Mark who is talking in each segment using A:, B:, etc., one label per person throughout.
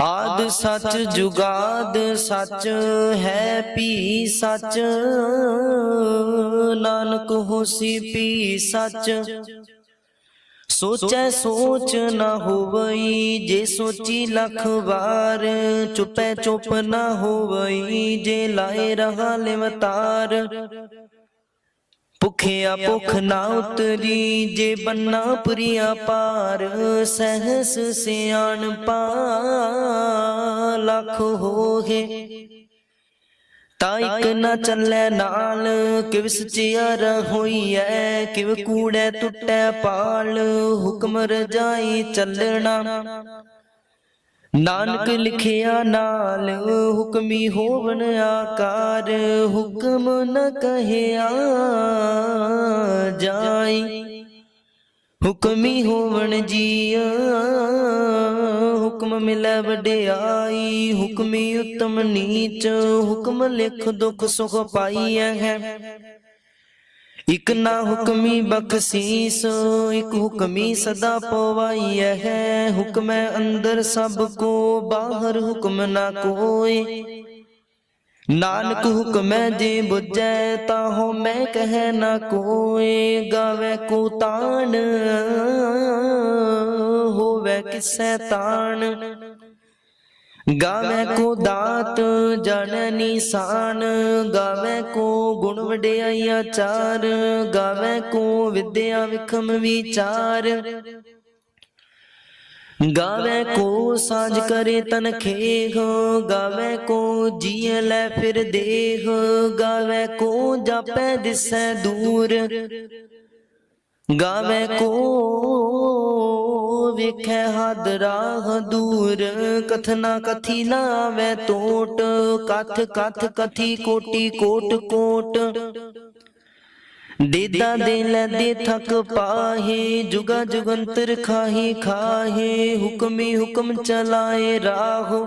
A: ਆਦ ਸੱਚ ਜੁਗਾਦ ਸੱਚ ਹੈ ਪੀ ਸੱਚ। ਨਾਨਕ ਹੋਸੀ ਪੀ ਸੱਚ। ਸੋਚੈ ਸੋਚ ਨਾ ਹੋਵਈ, ਜੇ ਸੋਚੀ ਲੱਖ ਵਾਰ। ਚੁੱਪੈ ਚੁੱਪ ਨਾ ਹੋਵਈ, ਜੇ ਲਾਏ ਰਹਾ ਲਿਵਤਾਰ। ਭੁਖਿਆ ਭੁਖ ਨਾ ਉਤਰੀ, ਜੇ ਬੰਨਾ ਪ੍ਰਿਆ ਪਾਰ, ਸਹਸ ਸਿਆਣ ਪਾ ਲੱਖ ਹੋਏ ਤਾ ਇਕ ਨਾ ਚੱਲੇ ਨਾਲ, ਕਿਵ ਸਚਿਆਰ ਹੋਈਐ ਕਿਵ ਕੂੜੇ ਟੁੱਟੈ ਪਾਲ, ਹੁਕਮ ਰਜਾਈ ਚੱਲਣਾ। ਨਾਨਕ ਲਿਖਿਆ ਨਾਲ ਹੁਕਮੀ ਹੋਵਨ ਆਕਾਰ, ਹੁਕਮ ਨ ਕਹਿਆ ਜਾਈ। ਹੁਕਮੀ ਹੋਵਨ ਜੀਆ, ਹੁਕਮ ਮਿਲੈ ਵਡਿਆਈ, ਹੁਕਮੀ ਉਤਮ ਨੀਚ, ਹੁਕਮ ਲਿਖ ਦੁਖ ਸੁਖ ਪਾਈਐ ਹੈ। ਇਕ ਨਾ ਹੁਕਮੀ ਬਖਸ਼ੀਸ, ਇਕ ਹੁਕਮੀ ਸਦਾ ਪਵਾਈਐ ਹੈ। ਹੁਕਮੈ ਅੰਦਰ ਸਭ ਕੋ, ਬਾਹਰ ਹੁਕਮ ਨਾ ਕੋਏ ਨਾਨਕ ਹੁਕਮੈ ਜੇ ਬੁਝੈ ਤਾਂ ਹੋ ਮੈਂ ਕਹਿ ਨਾ ਕੋਏ ਗਾਵੇ ਕੋ ਤਾਣ, ਹੋਵੇ ਕਿਸੈ ਤਾਣ। ਗਾਵੇ ਕੋ ਦਾਤ ਜਨ ਨਿਸ਼ਾਨ ਗਾਵੇ ਕੋ ਗੁਣ ਵਡਿਆਈ ਆਚਾਰ ਗਾਵੇ ਕੋ ਵਿਦਿਆ ਵਿਖਮ ਵਿਚਾਰ। ਗਾਵੇ ਕੋ ਸਾਜ ਕਰੇ ਤਨ ਖੇਹ ਗਾਵੇ ਕੋ ਜੀਏ ਲੈ ਫਿਰ ਦੇਹ ਗਾਵੇ ਕੋ ਜਾਪੈ ਦਿਸੈ ਦੂਰ। ਗਾਵੇ ਕੋ ਵੇਖੈ ਹਦ ਰਾਹ ਦੂਰ, ਕਥਨਾ ਕਥੀ ਲਾਵੇ ਟੋਟ ਕਥ ਕਥ ਕਥੀ ਕੋਟੀ ਕੋਟ ਕੋਟ। ਦੇਦਾ ਦੇ ਲੈ ਦੇ ਥਕ ਪਾਹੇ, ਜੁਗਾ ਜੁਗੰਤਰ ਖਾਹੀ ਖਾਹੇ, ਹੁਕਮੀ ਹੁਕਮ ਚਲਾਏ ਰਾਹੋ।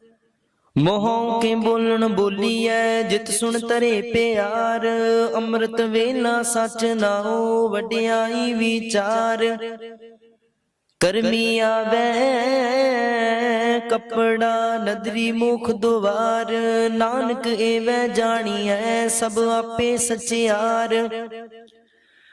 A: ਮੋਹੋਂ ਕੇ ਬੋਲਣ ਬੋਲੀਐ, ਜਿਤ ਸੁਣ ਤਰੇ ਪਿਆਰ। ਅੰਮ੍ਰਿਤ ਵੇਲਾ ਸਚ ਨਾਉ, ਵਡਿਆਈ ਵਿਚਾਰ। ਕਰਮੀ ਆਵੇ, ਕਪੜਾ ਨਦਰੀ ਮੁਖ ਦੁਆਰ। ਨਾਨਕ ਏਵੈ ਜਾਣੀਐ, ਸਭ ਆਪੇ ਸਚਿਆਰ।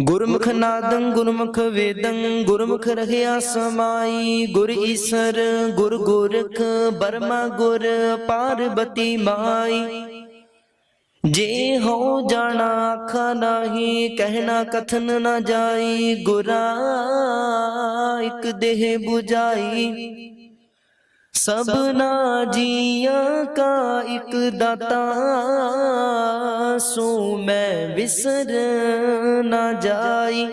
A: ਗੁਰਮੁਖ ਨਾਦੰ ਗੁਰਮੁਖ ਵੇਦੰ, ਗੁਰਮੁਖ ਰਹਿਆ ਸਮਾਈ। ਗੁਰ ਈਸਰ, ਗੁਰ ਗੋਰਖ, ਬਰਮਾ ਗੁਰ, ਪਾਰਬਤੀ ਮਾਈ। ਜੇ ਹੋ ਜਾਣਾ ਆਖਾ ਨਾਹੀ, ਕਹਿਣਾ ਕਥਨ ਨਾ ਜਾਈ। ਗੁਰਾ ਇਕ ਦੇਹ 부ਜਾਈ ਸਭਨਾ ਜੀਆਂ ਕਾ ਇਕ ਦਾਤਾ ਸੋ ਮੈਂ ਵਿਸਰ ਨਾ ਜਾਈ।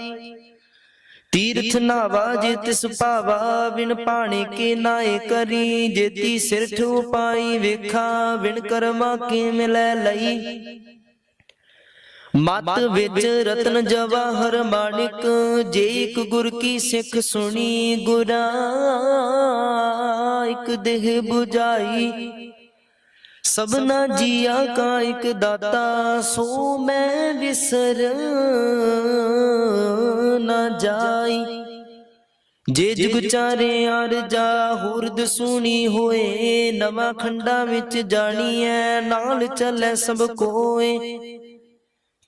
A: ਤੀਰਥ ਨਾਵਾ ਜੇ ਤਿਸ ਭਾਵਾ ਵਿਣ ਪਾਣੀ ਕੇ ਨਾਏ ਕਰੀ। ਜੇਤੀ ਸਿਰ ਠੂ ਪਾਈ ਵੇਖਾ ਵਿਣ ਕਰਮਾ ਕੇ ਮਿਲੈ ਲਈ। ਮਤ ਵਿੱਚ ਰਤਨ ਜਵਾਹਰ ਮਾਨਿਕ ਜੇ ਇੱਕ ਗੁਰ ਕੀ ਸਿੱਖ ਸੁਣੀ ਗੁਰਾ, ਇੱਕ ਦੇਹ 부ਜਾਈ ਸਭਨਾ ਜੀਆ ਕਾ ਇੱਕ ਦਾਤਾ, ਸੋ ਮੈਂ ਵਿਸਰ ਨਾ ਜਾਈ। ਜੇ ਜੁਗ ਚਾਰੇ ਅਰਜਾ ਹੁਰਦ ਸੁਣੀ ਹੋਏ, ਨਵਾਂ ਖੰਡਾ ਵਿੱਚ ਜਾਣੀਐ, ਨਾਲ ਚੱਲੈ ਸਭ ਕੋਏ।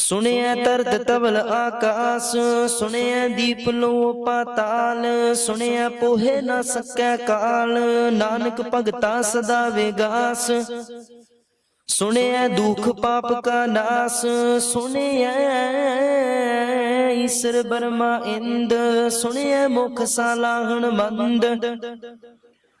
A: ਸੁਣਿਐ ਤਰਤ ਤਵਲ ਆਕਾਸ ਸੁਣਿਐ ਦੀਪ ਲੋ ਪਾਤਾਲ ਸੁਣਿਐ ਪੋਹੇ ਨਾ ਸਕੈ ਕਾਲ ਨਾਨਕ ਭਗਤਾ ਸਦਾ ਵਿਗਾਸ। ਸੁਣਿਐ ਦੁਖ ਪਾਪ ਕਾ ਨਾਸ। ਸੁਣਿਐ ਈਸ਼ਰ ਬਰਮਾ ਇੰਦ। ਸੁਣਿਐ ਮੁਖ ਸਾਲਾਹਣ ਮੰਦ।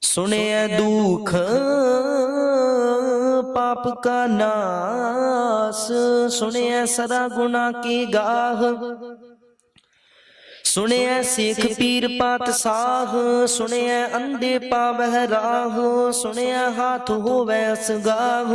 A: ਸੁਣਿਐ ਦੁਖ ਪਾਪ ਕਾ ਨਾਸ। ਸੁਣਿਐ ਸਦਾ ਗੁਨਾ ਕੀ ਗਾਹ। ਸੁਣਿਐ ਸਿੱਖ ਪੀਰ ਪਾਤ ਸਾਹ। ਸੁਣਿਐ ਅੰਧੇ ਪਾਵਹਿ ਰਾਹ। ਸੁਣਿਐ ਹਾਥ ਹੋਵੈ ਅਸਗਾਹ।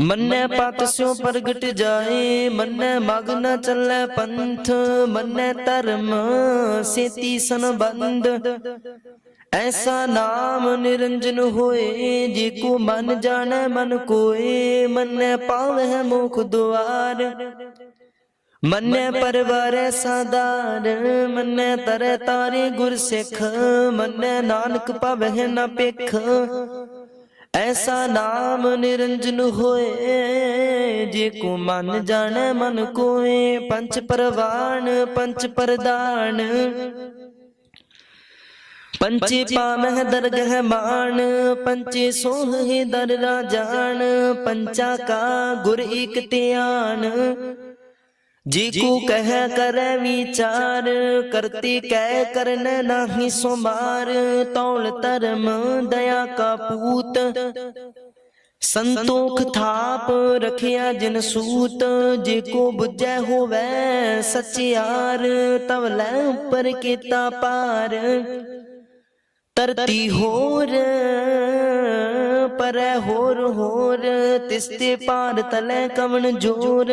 A: ਮੰਨੈ ਪਤ ਸਿਉ ਪ੍ਰਗਟ ਜਾਏ, ਮੰਨੈ ਮਗ ਨ ਚੱਲੈ ਪੰਥ, ਮੰਨੈ ਧਰਮ ਸੇਤੀ ਸੰਬੰਧ। ਐਸਾ ਨਾਮ ਨਿਰੰਜਨ ਹੋਏ, ਜੇ ਕੋ ਮਨ ਜਾਣੈ ਮਨ ਕੋਏ, ਮੰਨੈ ਪਾਵਹਿ ਮੁਖ ਦੁਆਰ। ਮੰਨੈ ਪਰਵਾਰੈ ਸਾਦਾਰ, ਮੰਨੈ ਤਰੈ ਤਾਰੇ ਗੁਰ ਸਿੱਖ ਮੰਨੈ ਨਾਨਕ ਪਵਹਿ ਨ ਪਿਖ ਐਸਾ ਨਾਮ ਨਿਰੰਜਨ ਹੋਏ ਜੇ ਕੋ ਮਨ ਜਾਣੈ ਮਨ ਕੋਏ। ਪੰਚ ਪਰਵਾਨ ਪੰਚ ਪਰਦਾਨ। ਪੰਚੇ ਪਾਮਹਿ ਦਰਗਹਿ ਮਾਨ। ਪੰਚੇ ਸੋਹੇ ਦਰ ਰਾਜਾਨ। ਪੰਚਾ ਕਾ ਗੁਰ ਏਕ ਧਿਆਨ। ਜੀ ਕੋ ਕਹਿ ਕਰੈ ਵਿਚਾਰ ਕਰਤੇ ਕਹਿ ਕਰਨ ਨਾਹੀ ਸੁਮਾਰ ਤੌਲ ਧਰਮ ਦਇਆ ਕਾ ਪੂਤ। ਸੰਤੋਖ ਥਾਪ ਰਖਿਆ ਜਿਨ ਸੂਤ ਜੇ ਕੋ ਬੁੱਝੈ ਹੋਵੈ ਸਚਿਆਰ ਤਵ ਲੈ ਉੱਪਰ ਕੀਤਾ ਪਾਰ ਧਰਤੀ ਹੋਰ ਪਰੈ ਹੋਰ ਹੋਰ ਤਿਸਤੇ ਪਾਰ ਤਲੇ ਕਵਣ ਜੋਰ।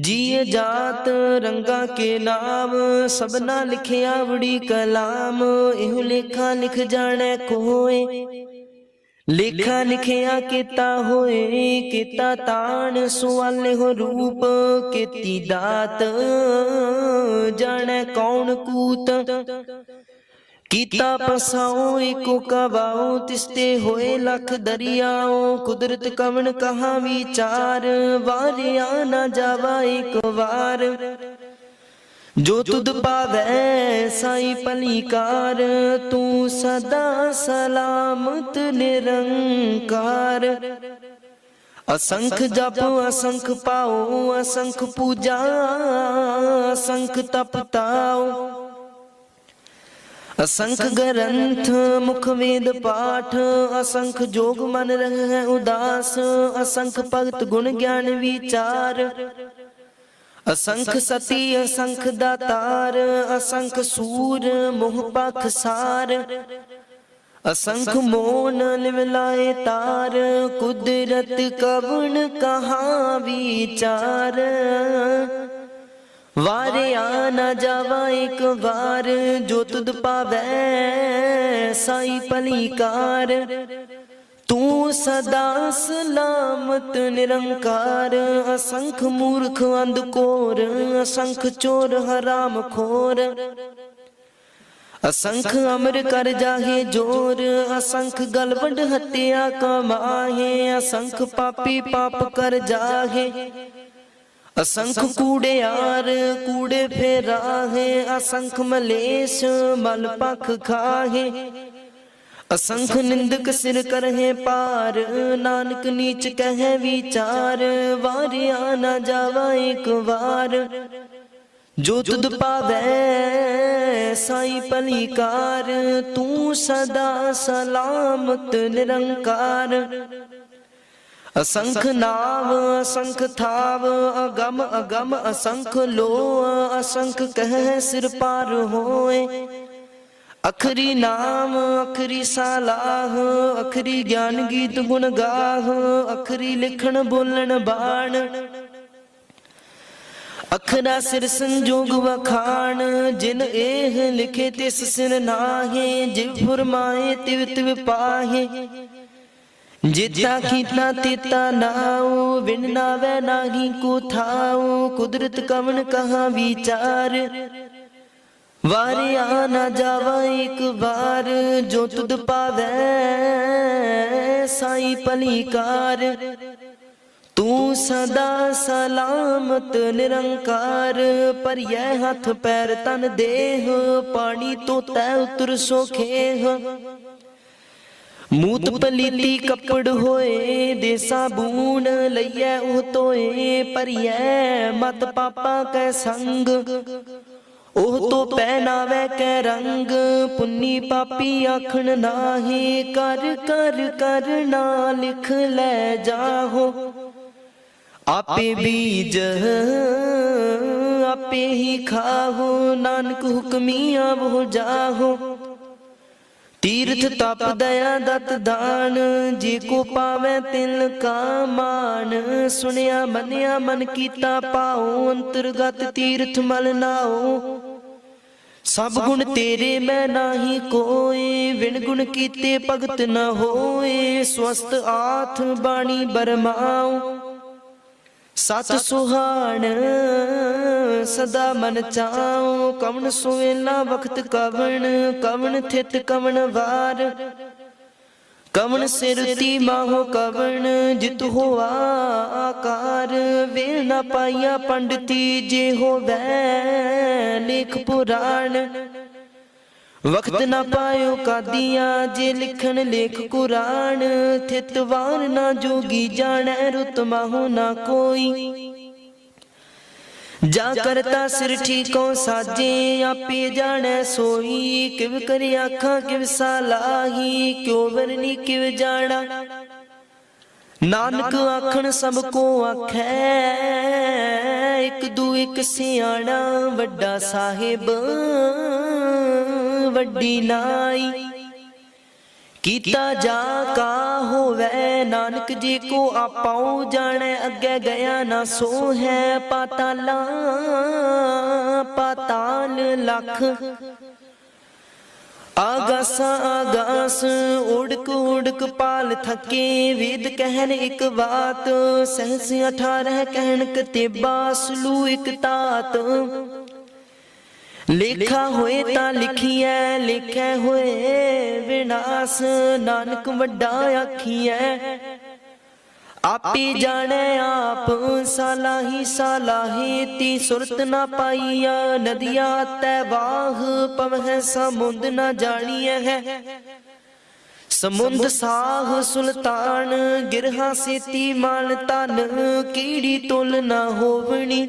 A: ਜੀਏ ਜਾਤ ਰੰਗਾ ਕੇ ਨਾਮ, ਸਭਨਾ ਲਿਖਿਆ ਵੜੀ ਕਲਾਮ, ਇਹੋ ਲੇਖਾ ਲਿਖ ਜਾਣੈ ਕੋਏ। ਲੇਖਾ ਲਿਖਿਆ ਕੀਤਾ ਹੋਏ, ਕੀਤਾ ਤਾਣ, ਸੁਆਲੇ ਹੋ ਰੂਪ, ਕੀਤੀ ਦਾਤ। ਜਾਣੈ ਕੌਣ ਕੂਤ? ਕੀਤਾ ਪਸਾਉ ਏਕੋ ਕਵਾਉ, ਤਿਸਤੇ ਹੋਏ ਲਖ ਦਰਿਆਉ, ਕੁਦਰਤ ਕਵਣ ਕਹਾ ਵਿਚਾਰ, ਵਾਰਿਆ ਨਾ ਜਾਵਾ ਇੱਕ ਵਾਰ। ਜੋ ਤੁਧ ਪਾਵੈ ਸਾਈ ਭਲੀਕਾਰ, ਤੂੰ ਸਦਾ ਸਲਾਮਤ ਨਿਰੰਕਾਰ। ਅਸੰਖ ਜਪ, ਅਸੰਖ ਪਾਉ, ਅਸੰਖ ਪੂਜਾ, ਅਸੰਖ ਤਪ ਤਾਉ ਅਸੰਖ ਗ੍ਰੰਥ, ਮੁਖ ਵੇਦ ਪਾਠ, ਅਸੰਖ ਜੋਗ ਮਨ ਰਹਿ ਉਦਾਸ, ਅਸੰਖ ਭਗਤ ਗੁਣ ਗਿਆਨ ਵਿਚਾਰ। ਅਸੰਖ ਸਤੀ, ਅਸੰਖ ਦਾਤਾਰ, ਅਸੰਖ ਸੂਰ, ਮੋਹ ਪਖ ਸਾਰ। ਅਸੰਖ ਮੋਨ ਲਿਵਲਾਏ ਤਾਰ, ਕੁਦਰਤ ਕਵਣ ਕਹਾ ਵਿਚਾਰ। ਵਾਰਿਆ ਨਾ ਜਾਵਾ ਇੱਕ ਵਾਰ, ਜੋ ਤੁਧ ਪਾਵੈ ਸਾਈ ਭਲੀਕਾਰ। ਤੂੰ ਸਦਾ ਸਲਾਮਤ ਨਿਰੰਕਾਰ, ਅਸੰਖ ਮੂਰਖ ਅੰਧਕੋਰ ਅਸੰਖ ਚੋਰ ਹਰਾਮ ਖੋਰ। ਅਸੰਖ ਅਮਰ ਕਰ ਜਾਹੇ ਜੋਰ, ਅਸੰਖ ਗਲਵੰਡ ਹੱਤਿਆ ਕਮਾਹੇ, ਅਸੰਖ ਪਾਪੀ ਪਾਪ ਕਰ ਜਾਹੇ। ਅਸੰਖ ਕੂੜਿਆਰ ਕੂੜੇ ਫੇਰਾਹੇ, ਅਸੰਖ ਮਲੇਸ਼ ਮਲ ਪਖ ਖਾਹੇ। ਅਸੰਖ ਨਿੰਦਕ ਸਿਰ ਕਰਹਿ ਪਾਰ ਨਾਨਕ ਨੀਚ ਕਹੈ ਵਿਚਾਰ, ਵਾਰਿਆ ਨਾ ਜਾਵਾ ਇੱਕ ਵਾਰ। ਜੋ ਤੁਧ ਪਾਵੈ ਸਾਈ ਭਲੀਕਾਰ, ਤੂੰ ਸਦਾ ਸਲਾਮਤ ਨਿਰੰਕਾਰ। ਅਸੰਖ ਨਾਮ ਅਸੰਖ ਥਾਵ, ਅਗਮ ਅਗਮ, ਅਸੰਖ ਲੋ ਅਸੰਖ ਕਹਿ ਸਿਰ ਪਾਰ ਹੋਏ। ਅਖਰੀ ਨਾਮ, ਅਖਰੀ ਸਾਲਾਹ, ਅਖਰੀ ਗਿਆਨ ਗੀਤ ਗੁਣ ਗਾਹ, ਅਖਰੀ ਲਿਖਣ ਬੋਲਣ ਬਾਣ। ਅਖਰਾ ਸਿਰ ਸੰਜੋਗ ਵਖਾਣ, ਜਿਨ ਇਹ ਲਿਖੇ ਤਿਸ ਸਿਰ ਨਾਹੇ, ਜਿਵ ਫਰਮਾਏ ਤਿਵ ਤਿਵ ਪਾਹੇ। ਜਿਤਾ ਕੀਤਾ ਤੀਤਾ ਨਾਉ ਵਿਣ ਨਾਵੇ ਨਾਹੀ ਕੋ ਥਾਉ। ਕੁਦਰਤ ਕਵਨ ਕਹਾ ਵਿਚਾਰ? ਵਾਰਿਆ ਨਾ ਜਾਵਾ ਇੱਕ ਵਾਰ, ਜੋ ਤੁਧ ਪਾਵੈ ਸਾਈ ਭਲੀਕਾਰ। ਤੂੰ ਸਦਾ ਸਲਾਮਤ ਨਿਰੰਕਾਰ ਪਰਿਐ ਹੱਥ ਪੈਰ ਤਨ ਦੇਹ, ਪਾਣੀ ਤੋਂ ਤੈ ਉਤਰ ਸੋਖੇਹ ਮੂਤ ਪਲੀਤੀ ਕੱਪੜ ਹੋਏ ਦੇ ਸਾਬੂਨ ਲਈਐ ਉਹ ਤੋਏ ਪਰਿਐ ਮਤ ਪਾਪਾ ਕੈ ਸੰਗ। ਉਹ ਤੋ ਪਹਿਨਾਵੇ ਕੈ ਰੰਗ ਪੁੰਨੀ ਪਾਪੀ ਆਖਣ ਨਾਹੀ ਕਰ ਕਰ ਕਰ ਨਾ ਲਿਖ ਲੈ ਜਾਹੋ। ਆਪੇ ਬੀਜ ਆਪੇ ਹੀ ਖਾਹੋ ਨਾਨਕ ਹੁਕਮੀ ਆਵੋ ਜਾਹੋ। ਤੀਰਥ ਤਪ ਦਇਆ ਦਤ ਦਾਨ, ਜੇ ਕੋ ਪਾਵੇ ਤਿਲ ਕਾ ਮਾਨ। ਸੁਣਿਆ, ਮੰਨਿਆ, ਮਨ ਕੀਤਾ ਪਾਉ ਅੰਤਰਗਤ ਤੀਰਥ ਮਲ ਨਾਉ। ਸਭ ਗੁਣ ਤੇਰੇ ਮੈਂ ਨਾਹੀ ਕੋਏ ਵਿਣ ਗੁਣ ਕੀਤੇ ਭਗਤ ਨਾ ਹੋਏ। ਸਵਸਤ ਆਥ ਬਾਣੀ ਬਰਮਾਉ। ਸਤ ਸੁਹਾਣ, ਸਦਾ ਮਨ ਚਾਉ, ਕਵਣ ਸੁਵੇਲਾ ਵਖਤ ਕਵਣ ਕਵਣ ਥਿਤ ਕਵਣ ਵਾਰ। ਕਵਣ ਸਿਰਤੀ ਮਾਹੋ ਕਵਣ, ਜਿਤ ਹੋਆ ਆਕਾਰ। ਵੇ ਨ ਪਾਈਆ ਪੰਡਤੀ, ਜੇ ਹੋਵੇ ਲਿਖ ਪੁਰਾਣ। ਵਕਤ ਨਾ ਪਾਇਓ ਕਾਦੀਆਂ, ਜੇ ਲਿਖਣ ਲੇਖ ਕੁਰਾਨ ਥਿਤਵਾਨ ਨਾ ਜੋਗੀ ਜਾਣੈ, ਰੁਤ ਮਾਹੋ ਨਾ ਕੋਈ। ਜਾ ਕਰਤਾ ਸਿਰ ਠੀਕੋ ਸਾਜੇ, ਆਪੇ ਜਾਣੈ ਸੋਈ, ਕਿਵ ਕਰ ਆਖਾਂ, ਕਿਵ ਸਾਲਾਹੀ ਕਿਉ ਵਰਨੀ ਕਿਵ ਜਾਣਾ। ਨਾਨਕ ਆਖਣ, ਸਭ ਕੋ ਆਖੈ, ਇੱਕ ਦੂ ਇੱਕ ਸਿਆਣਾ, ਵੱਡਾ ਸਾਹਿਬ। ਵੱਡੀ ਨਾਈ। ਕੀਤਾ ਜਾ ਕਾ ਹੋਵੇ, ਨਾਨਕ ਜੀ ਕੋ ਆਪਾਉ ਜਾਣੈ, ਅੱਗੇ ਗਿਆ ਨਾ ਸੋ ਹੈ ਪਾਤਾਲਾ, ਪਾਤਾਲ ਲਖ। ਆਗਾਸ ਆਗਾਸ, ਉੜਕ ਉੜਕ ਪਾਲ ਥਕੇ, ਵੇਦ ਕਹਿਣ ਇੱਕ ਬਾਤ, ਸਹਸ 18 ਕਹਿਣ ਕਤੇਬਾ ਸਲੂ ਇੱਕ ਤਾਤ। ਲਿਖਾ ਹੋਏ ਤਾਂ ਲਿਖੀਐ, ਲਿਖੈ ਹੋਏ ਵਿਨਾਸ਼। ਨਾਨਕ ਵੱਡਾ ਆਖੀਐ, ਆਪੇ ਜਾਣੈ ਆਪ, ਸਾਲਾਹੀ ਸਾਲਾਹੀ ਤੀ ਸੁਰਤ ਨਾ ਪਾਈਆ। ਨਦੀਆਂ ਤੈ ਵਾਹ, ਪਵਹਿ ਸਮੁੰਦ ਨਾ ਜਾਣੀਐ ਹੈ। ਸਮੁੰਦ ਸਾਹ ਸੁਲਤਾਨ, ਗਿਰਹਾ ਸੇਤੀ ਮਾਨ ਤਨ ਕੀੜੀ ਤੁਲ ਨਾ ਹੋਵਣੀ।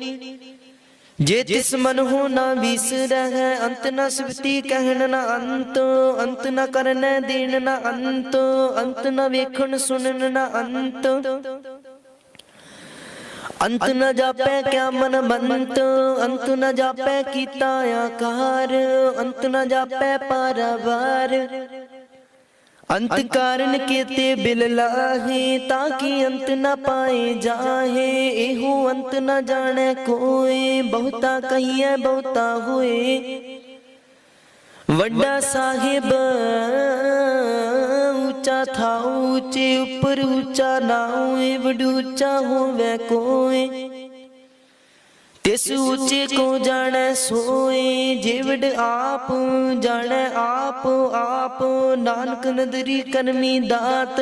A: ਜੇ ਤਿਸ ਮਨ ਹੋ ਨਾ ਵਿਸਰਹਿ ਅੰਤ ਨ ਸਿਵਤੀ ਕਹਿਣ ਨਾ ਅੰਤ ਅੰਤ ਨ ਕਰਨ ਦੇਣ ਨਾ ਅੰਤ ਅੰਤ ਨ ਵੇਖਣ ਸੁਣਨ ਨਾ ਅੰਤ। ਅੰਤ ਨ ਜਾਪੈ ਕਿਆ ਮਨ ਬੰਤ ਅੰਤ ਨ ਜਾਪੈ ਕੀਤਾ ਆਕਾਰ, ਅੰਤ ਨ ਜਾਪੈ ਪਾਰਵਾਰ। ਅੰਤ ਕਾਰਨ ਕੀਤੇ ਬਿਲ ਲਾਹੇ ਤਾਂ ਕਿ ਅੰਤ ਨ ਪਾਏ ਜਾਹੇ, ਇਹੋ ਅੰਤ ਨ ਜਾਣੈ ਕੋਏ, ਬਹੁਤਾ ਕਹੀਐ, ਬਹੁਤਾ ਹੋਏ। ਵੱਡਾ ਸਾਹਿਬ, ਉੱਚਾ ਥਾ ਉੱਚੇ, ਉੱਪਰ ਉੱਚਾ ਨਾ ਹੋਏ, ਵਡੂਚਾ ਉੱਚਾ ਹੋਵੇ ਕੋਏ। ਤਿਸ ਉੱਚੇ ਕੋ ਜਾਣੈ ਸੋਏ ਜਿਵੜ ਆਪ ਜਾਣੈ ਆਪ ਆਪ ਨਾਨਕ ਨਦਰੀ ਕਰਮੀ ਦਾਤ।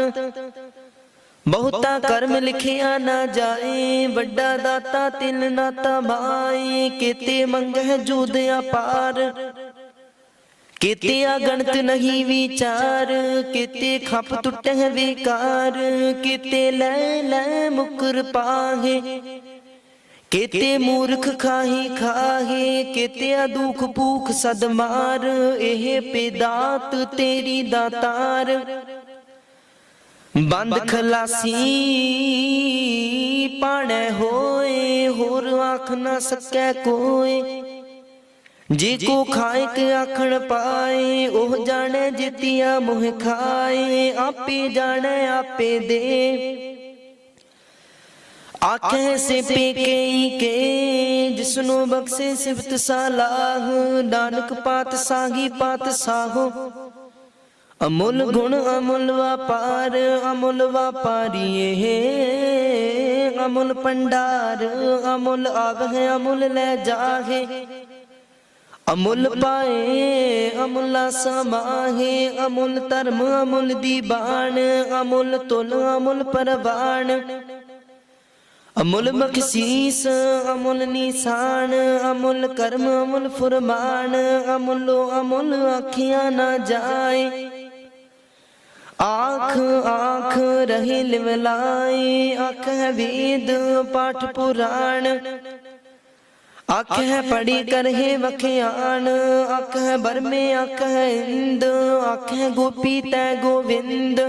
A: ਬਹੁਤਾ ਕਰਮ ਲਿਖਿਆ ਨਾ ਜਾਏ, ਵੱਡਾ ਦਾਤਾ ਤਿਲ ਨਾਤਾ ਬਾਏ, ਕੀਤੇ ਮੰਗਹਿ ਜੂਦ ਅਪਾਰ। ਕੀਤੇ ਅਗਣਤ ਨਹੀਂ ਵਿਚਾਰ, ਕੀਤੇ ਖਪ ਟੁੱਟਹਿ ਵਿਕਾਰ, ਕੀਤੇ ਲੈ ਲੈ ਮੁਕਰ ਪਾਹੇ। ਕੀਤੇ ਮੂਰਖ ਖਾਹੀ ਖਾਹੇ ਕੀਤੇ ਦੁਖ ਭੂਖ ਸਦ ਮਾਰ, ਇਹ ਪੇਦਾਤ ਤੇਰੀ ਦਾਤਾਰ ਬੰਦ ਖਲਾਸੀ ਪਾਣੈ ਹੋਏ, ਹੋਰ ਆਖ ਨਾ ਸਕੈ ਕੋਏ। ਜੇ ਕੋ ਖਾਇ ਕੇ ਆਖਣ ਪਾਏ, ਉਹ ਜਾਣੈ ਜਿਤਿਆ ਮੋਹ ਖਾਏ, ਆਪੇ ਜਾਣੈ ਆਪੇ ਦੇ। ਆਖੇ ਸੇ ਪੇਕੇ ਕੇ, ਜਿਸਨੂੰ ਬਖਸ਼ੇ ਸਿਫਤ ਸਾਲਾਹ, ਨਾਨਕ ਪਾਤ ਸਾਗੀ ਪਾਤ ਸਾਹੋ ਅਮੁੱਲ ਗੁਣ ਅਮੁੱਲ ਵਪਾਰ, ਅਮੁੱਲ ਵਪਾਰੀਏ, ਅਮੁੱਲ ਪੰਡਾਰ ਅਮੁੱਲ ਆਵਹਿ, ਅਮੁੱਲ ਲੈ ਜਾਹੇ। ਅਮੁੱਲ ਪਾਏ, ਅਮੁੱਲਾ ਸਮਾਹੇ ਅਮੁੱਲ ਧਰਮ, ਅਮੁੱਲ ਦੀਬਾਨ ਅਮੁੱਲ ਤੁਲ, ਅਮੁੱਲ ਪਰਵਾਨ ਅਮੁਲ ਮਖਸੀਸ, ਅਮੁਲ ਨਿਸ਼ਾਨ, ਅਮੁੱਲ ਕਰਮ, ਅਮੁਲ ਫਰਮਾਨ, ਅਮੁੱਲੋ ਅਮੁਲ ਆਖਿਆ ਨਾ ਜਾਏ। ਆਖ ਆਖ ਰਹੀ ਲਿਵਲਾਈ, ਆਖ ਹੈ ਵੇਦ, ਪਾਠ ਪੁਰਾਣ। ਅੱਖ ਹੈ ਪੜੀ ਕਰਹਿ ਵਖਿਆਣ ਅੱਖ ਹੈ ਬਰਮੇ ਅੱਖ ਹੈ ਇੰਦ ਅੱਖ ਹੈ ਗੋਪੀ ਤੈ ਗੋਵਿੰਦ।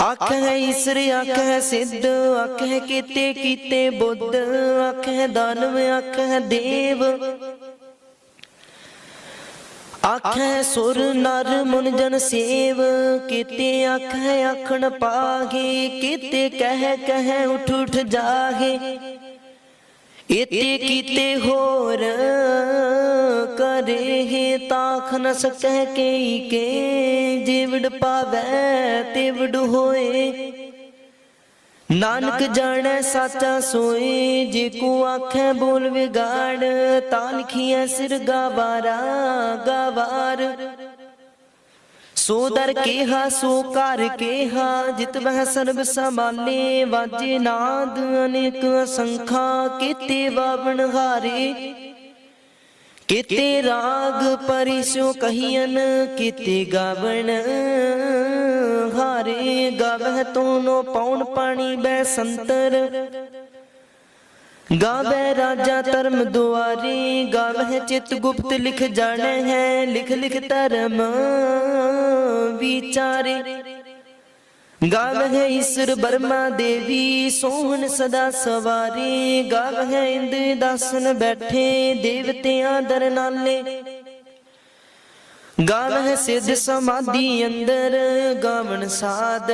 A: ਅੱਖ ਹੈ ਈਸਰ ਅੱਖ ਸਿੱਧ ਅੱਖ ਕੀਤੇ ਕੀਤੇ ਬੁੱਧ ਅੱਖ ਦਾਨਵ ਅੱਖ ਦੇਵ। ਅੱਖ ਸੁਰ, ਨਰ ਮੁਨ ਜਨ ਸੇਵ, ਕੀਤੇ ਅੱਖ ਹੈ ਆਖਣ ਪਾਗੇ ਕੀਤੇ ਕਹਿ ਕਹਿ, ਉਠ ਉਠ ਜਾਗੇ ਇਤੇ ਕੀਤੇ ਹੋਰ ਕਰੇ ਤਾਖ ਨ ਸਕੈ ਕੇ ਕੇ, ਜਿਵੜ ਪਾਵੈ ਤਿਵੜ ਹੋਏ। ਨਾਨਕ ਜਾਣੈ ਸਾਚਾ ਸੋਏ, ਜੇ ਕੋ ਆਖੈ ਬੋਲ ਵਿਗਾੜ ਤਾਂ ਲਿਖੀਐ ਸਿਰ ਗਾਵਾਰਾ, ਗਵਾਰ। ਸੋ ਦਰ ਕੇਹਾ ਸੋ ਕਰ ਕੇਹਾ, ਜਿਤ ਵਹਿ ਸਰਬ ਸਮਾਲੇ ਵਾਜੇ ਨਾਦ ਅਨੇਕ ਅਸੰਖਾ ਕੀਤੇ ਵਾਵਣ ਹਾਰੇ। ਕੀਤੇ ਰਾਗ ਪਰਿਸੋ ਕਹੀਨ ਕੀਤੇ ਗਾਵਣ ਹਾਰੇ। ਗਾਵਹਿ ਤੋਨੋ ਪੌਣ ਪਾਣੀ ਬੈ ਸੰਤਰ। ਗਾਵੇ ਰਾਜਾ ਧਰਮ ਦੁਆਰੇ, ਗਾਵੇ ਚਿਤ ਗੁਪਤ ਲਿਖ ਜਾਣੈ ਹੈ, ਲਿਖ ਲਿਖ ਧਰਮ ਵਿਚਾਰੇ। ਗਾਵੇ ਈਸ਼ਰ ਬਰਮਾ ਦੇਵੀ, ਸੋਹਣ ਸਦਾ ਸਵਾਰੀ, ਗਾਵੇ ਇੰਦ ਦਾਸਨ ਬੈਠੇ, ਦੇਵਤਿਆਂ ਦਰ ਨਾਲੇ ਗਾਵਹਿ ਸਿਧ ਸਮਾਧੀ ਅੰਦਰ, ਗਾਵਣ ਸਾਧ।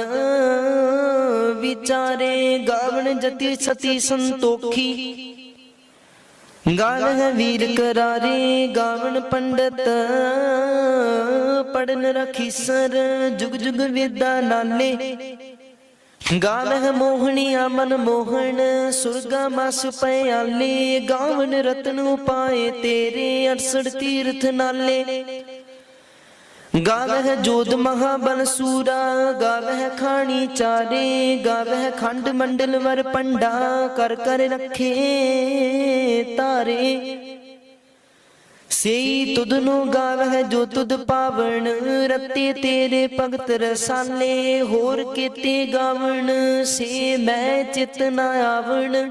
A: ਵਿਚਾਰੇ ਗਾਵਣ ਜਤੀ ਸਤੀ ਸੰਤੋਖੀ। ਗਾਵਹਿ ਵੀਰ ਕਰਾਰੇ, ਗਾਵਣ ਪੰਡਤ। ਪੜਨ ਰਖੀਸਰ ਜੁਗ ਜੁਗ ਵੇਦਾ ਨਾਲੇ ਗਾਵਹਿ ਮੋਹਣੀਆ ਮਨ ਮੋਹਣ, ਸੁਰਗਾ ਮਸ ਪਿਆਲੇ। ਗਾਵਨ ਰਤਨ ਉਪਾਏ ਤੇਰੇ 68 ਤੀਰਥ ਨਾਲੇ। ਗਾਵਹਿ ਜੋਧ ਮਹਾਬਲ ਸੂਰਾ ਗਾਵਹਿ ਖਾਣੀ ਚਾਰੇ ਗਾਵਹਿ ਖੰਡ ਮੰਡਲ ਵਰ ਪੰਡਾ ਕਰ ਕਰ ਰੱਖੇ ਤਾਰੇ। ਸਈ ਤੁਧ ਨੂੰ ਗਾਵਹਿ ਜੋ ਤੁਧ ਪਾਵਣ ਰਤੇ ਤੇਰੇ ਭਗਤ ਰਸਾਲੇ ਹੋਰ ਕੀਤੇ ਗਾਵਣ ਸੇ ਮੈਂ ਚਿਤ ਨਾ ਆਵਣ।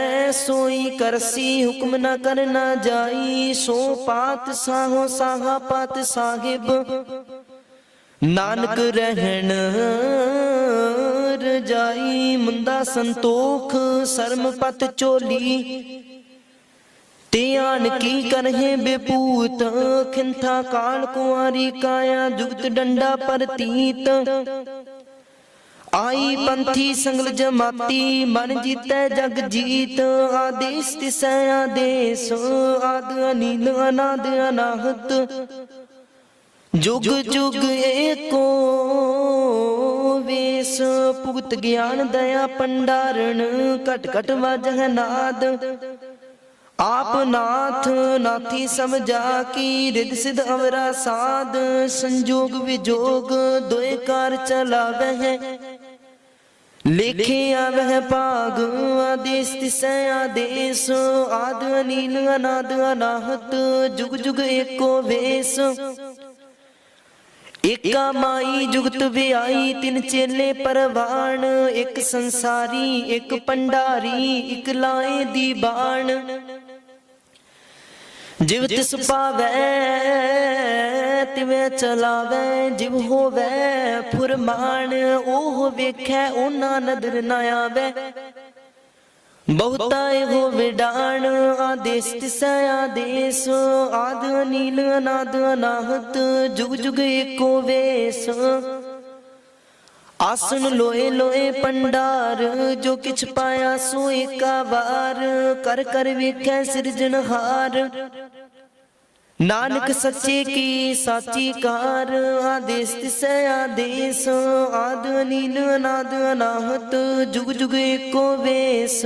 A: ਸੋਈ ਕਰਸੀ, ਹੁਕਮ ਨਾ ਕਰਨਾ ਜਾਈ। ਸੋ ਪਾਤ ਸਾਹੋ ਸਾਹਾ ਪਾਤ ਸਾਹਿਬ। ਨਾਨਕ ਰਹਿਣ ਰਜਾਈ ਮੁੰਦਾ ਸੰਤੋਖ, ਸਰਮ ਪਤ ਚੋਲੀ। ਧਿਆਨ ਕੀ ਕਰਹੇ ਬੇਪੂਤ, ਖਿੰਥਾ ਕਾਲ ਕੁਆਰੀ ਕਾਇਆ, ਜੁਗਤ ਡੰਡਾ ਪਰਤੀਤ। ਆਈ ਪੰਥੀ ਸੰਗਲ ਜਮਾਤੀ ਮਨ ਜੀਤੈ ਜਗ ਜੀਤ ਆਦੇਸ ਤਿਸੈ ਆਦੇਸ ਆਦ ਅਨੀਲ ਅਨਾਦ ਅਨਾਹਤ। ਜੁਗ ਜੁਗ ਏਕੋ ਵੇਸ ਭੁਗਤ ਗਿਆਨ ਦਇਆ ਪੰਡਾਰਣ ਘਟ ਘਟ ਵਜਹ ਨਾਦ। ਆਪ ਨਾਥ ਨਾਥੀ ਸਮਝਾ ਕੀ ਰਿਦ ਸਿਧ ਅਵਰਾ ਸਾਧ ਸੰਜੋਗ ਵਿਜੋਗ ਦੋਏ ਕਾਰ ਚਲਾਵਹਿ। ਲਿਖੇ ਆਵਹਿ ਭਾਗ ਆਦੇਸ ਤਿਸੈ ਆਦੇਸ ਆਦ ਅਨੀਲ ਅਨਾਦ ਅਨਾਹਤ, ਜੁਗ ਜੁਗ ਏਕੋ ਵੇਸ। ਏਕਾ ਮਾਈ ਜੁਗਤ ਵਿਆਈ, ਤਿੰਨ ਚੇਲੇ ਪਰਵਾਣ, ਇੱਕ ਸੰਸਾਰੀ, ਇੱਕ ਪੰਡਾਰੀ, ਇੱਕ ਲਾਏ ਦੀ ਬਾਣ ਜਿਵ ਤਿਸ ਪਾਵੈ ਤਿਵੇਂ ਚਲਾਵੈ, ਜਿਵ ਹੋਵੈ ਫੁਰਮਾਨ, ਉਹ ਵੇਖੈ ਉਹਨਾਂ ਨਦਰ ਨਾ ਆਵੈ। ਬਹੁਤਾ ਇਹੋ ਵਿਡਾਣ ਆਦੇਸ ਤਿਸੈ ਆਦੇਸ ਆਦ ਅਨੀਲ ਅਨਾਦ ਅਨਾਹਤ, ਜੁਗ ਜੁਗ ਏਕੋ ਵੇਸ। ਆਸਨ ਲੋਏ ਲੋਏ ਪੰਡਾਰ, ਜੋ ਕਿਛ ਪਾਇਆ ਸੋ ਏਕਾ ਵਾਰ, ਕਰ ਕਰ ਵੇਖੈ ਸਿਰਜਣਹਾਰ। ਨਾਨਕ ਸੱਚੇ ਕੀ ਸਾਚੀ ਕਾਰ, ਆਦੇਸ ਤਿਸੈ ਆਦੇਸ, ਆਦ ਅਨੀਲ, ਅਨਾਦ ਅਨਾਹਤ, ਜੁਗ ਜੁਗ ਏਕੋ ਵੇਸ।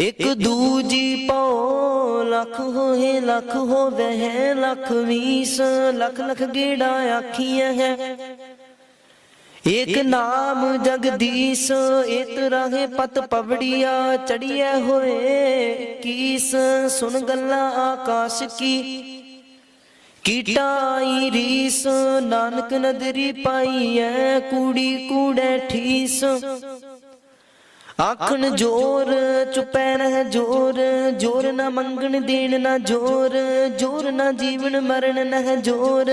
A: ਇਕ ਦੂਜੀ ਪਉ, ਲੱਖ ਹੋਏ ਲੱਖ ਹੋਵੇ ਹੈ ਲੱਖ ਵੀਸ, ਲੱਖ ਲੱਖ ਗੇੜਾ ਆਖੀਆਂ ਹੈ। ਏਕ ਨਾਮ ਜਗਦੀਸ਼ ਏਤ ਰਹੇ ਪਤ ਪਵੜੀਆ ਚੜੀਐ ਹੋਏ ਕੀਸ, ਸੁਣ ਗੱਲਾਂ ਆਕਾਸ਼ ਕੀ। ਕੀਟਾਈ ਰੀਸ, ਨਾਨਕ ਨਦਰੀ ਪਾਈਐ, ਕੂੜੀ ਕੂੜੈ ਠੀਸ। ਆਖਣ ਜੋਰ, ਚੁਪੈ ਰਹਿ ਜੋਰ ਜੋਰ ਨਾ ਮੰਗਣ ਦੇਣ ਨਾ ਜੋਰ ਜੋਰ ਨਾ ਜੀਵਨ ਮਰਨ ਨਹਿ ਜੋਰ।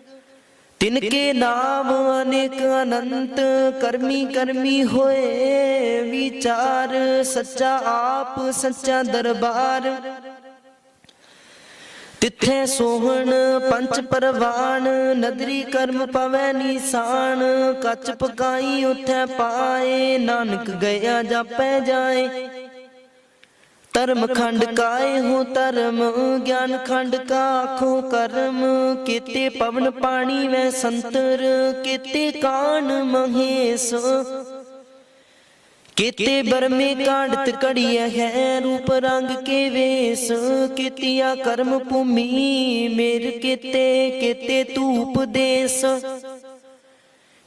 A: ਤਿਨ ਕੇ ਨਾਮ ਅਨੇਕ ਅਨੰਤ, ਕਰਮੀ ਕਰਮੀ ਹੋਏ, ਵਿਚਾਰ ਸੱਚਾ ਆਪ, ਸੱਚਾ ਦਰਬਾਰ। ਤਿੱਥੇ ਸੋਹਣ ਪੰਚ ਪਰਵਾਨ, ਨਦਰੀ ਕਰਮ ਪਵੈ ਨੀਸਾਨ, ਕੱਚ ਪਕਾਈ ਉਥੈ ਪਾਏ, ਨਾਨਕ ਗਿਆ ਜਾਪੈ ਜਾਏ। ਧਰਮ ਖੰਡ ਕਾਏ ਹੋ ਧਰਮ ਗਿਆਨ ਖੰਡ ਕਾ ਆਖੋ ਕਰਮ ਕੀਤੇ ਪਵਨ ਪਾਣੀ ਵੈ ਸੰਤਰ ਕੀਤੇ ਕਾਨ ਮਹੇਸ਼। ਕੀਤੇ ਬਰਮੇ ਕਾਂਡਤ ਕੜੀਐ ਹੈ ਰੂਪ ਰੰਗ ਕੇ ਵੇਸ। ਕੀਤਿਆ ਕਰਮ ਭੂਮੀ ਮੇਰ ਕੀਤੇ ਕੀਤੇ ਧੂਪ ਦੇਸ।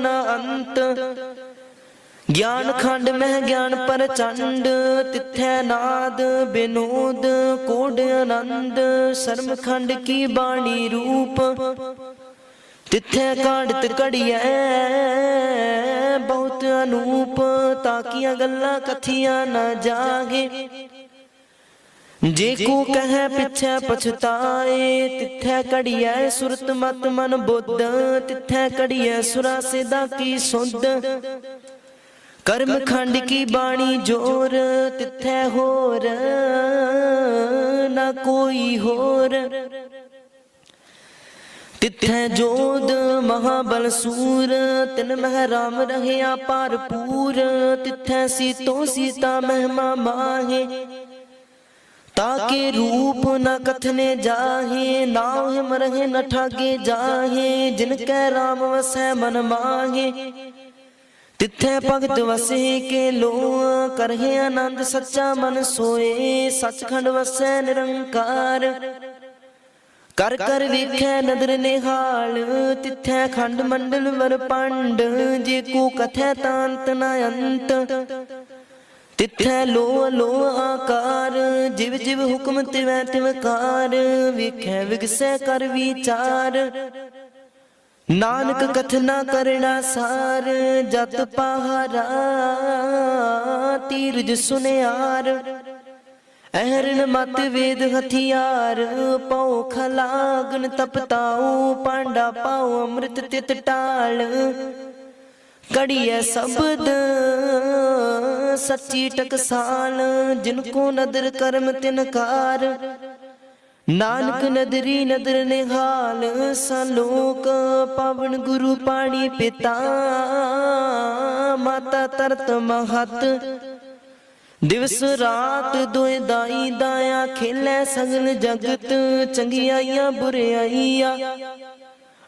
A: ਨਾ ਅੰਤ। ਗਿਆਨ ਖੰਡ ਮਹਿ ਗਿਆਨ ਪਰਚੰਡ ਤਿੱਥੈ ਨਾਦ ਬਿਨੋਦ ਕੋਡ ਆਨੰਦ, ਸ਼ਰਮ ਖੰਡ ਕੀ ਬਾਣੀ ਰੂਪ। ਤਿੱਥੈ ਕਾੜਤ ਕੜੀਐ ਬਹੁਤ ਅਨੂਪ ਤਾਕੀਆਂ ਗੱਲਾਂ ਕਥੀਆਂ ਨਾ ਜਾਗੇ। ਜੇ ਕੋ ਕਹੈ ਪਿਛੈ ਪਛਤਾਏ ਤਿੱਥੈ ਕੜੀਐ ਸੁਰਤ ਮਤ ਮਨ ਬੁੱਧ ਤਿੱਥੈ ਕੜੀਐ ਸੁਰਾ ਸਿਦਾ ਕੀ ਸੁਧ ਕਰਮ ਖੰਡ ਕੀ ਬਾਣੀ ਜੋਰ ਤਿੱਥੈ ਹੋਰ ਨਾ ਕੋਈ ਹੋਰ। ਤਿੱਥੈ ਜੋਦ ਮਹਾਬਲ ਸੂਰ ਤਿਨ ਮਹਿ ਰਾਮ ਰਹਿਆ ਭਰਪੂਰ ਤਿੱਥੈ ਸੀਤੋ ਸੀਤਾ ਮਹਿਮਾ ਮਾਹੇ। ਤਾਕੇ ਰੂਪ ਨ ਕਥਨੇ ਜਾਹੇ ਨਾਮ ਹਿਮ ਰਹੇ ਨ ਠਾਗੇ ਜਾਹੇ, ਜਿਨ ਕੈ ਰਾਮ ਵਸੈ ਮਨ ਮਾਹੇ। ਤਿੱਥੈ ਭਗਤ ਵਸੇ ਕੇ ਲੋ ਕਰਹਿ ਆਨੰਦ ਸੱਚਾ ਮਨ ਸੋਏ, ਸਚਖੰਡ ਵਸੈ ਨਿਰੰਕਾਰ। ਕਰ ਕਰ ਵੇਖੈ ਨਦਰ ਨਿਹਾਲ, ਤਿੱਥੈ ਖੰਡ ਮੰਡਲ ਵਰ ਪੰਡ, ਜੇ ਕੋ ਕਥੈ ਤਾਂਤ ਨ ਅੰਤ। ਤਿੱਥੈ ਲੋ ਲੋ ਆਕਾਰ, ਜਿਵ ਜਿਵ ਹੁਕਮ ਤਿਵੈ ਤਿਵਕਾਰ ਵਿਖੈ ਵਿਗਸੈ ਕਰ ਵਿਚਾਰ। ਨਾਨਕ ਕਥਨਾ ਕਰਣਾ ਸਾਰ, ਜਤ ਪਹਾਰਾ, ਤੀਰਜ ਸੁਨਿਆਰ। ਅਹਰਨ ਮਤ ਵੇਦ ਹਥਿਆਰ, ਪਉ ਖਲਾਗਨ ਤਪਤਾਉ, ਪਾਂਡਾ ਪਾਉ ਅੰਮ੍ਰਿਤ ਤਿਤ ਟਾਲ। ਕੜੀਐ ਸ਼ਬਦ ਸੱਚੀ ਟਕਸਾਲ ਜਿਨ ਕੋ ਨਦਰ ਕਰਮ ਤਿਨਕਾਰ ਨਾਨਕ ਨਦਰੀ ਨਦਰ ਨਿਹਾਲ ਸਲੋਕ ਪਵਨ ਗੁਰੂ ਪਾਣੀ ਪਿਤਾ। ਮਾਤਾ ਤਰਤ ਮਹਤ, ਦਿਵਸ ਰਾਤ ਦੋਇ ਦਾਈ ਦਾਇਆ ਖੇਲੇ ਸਗਲ ਜਗਤ, ਚੰਗਿਆਈਆਂ ਬੁਰਿਆਈਆਂ।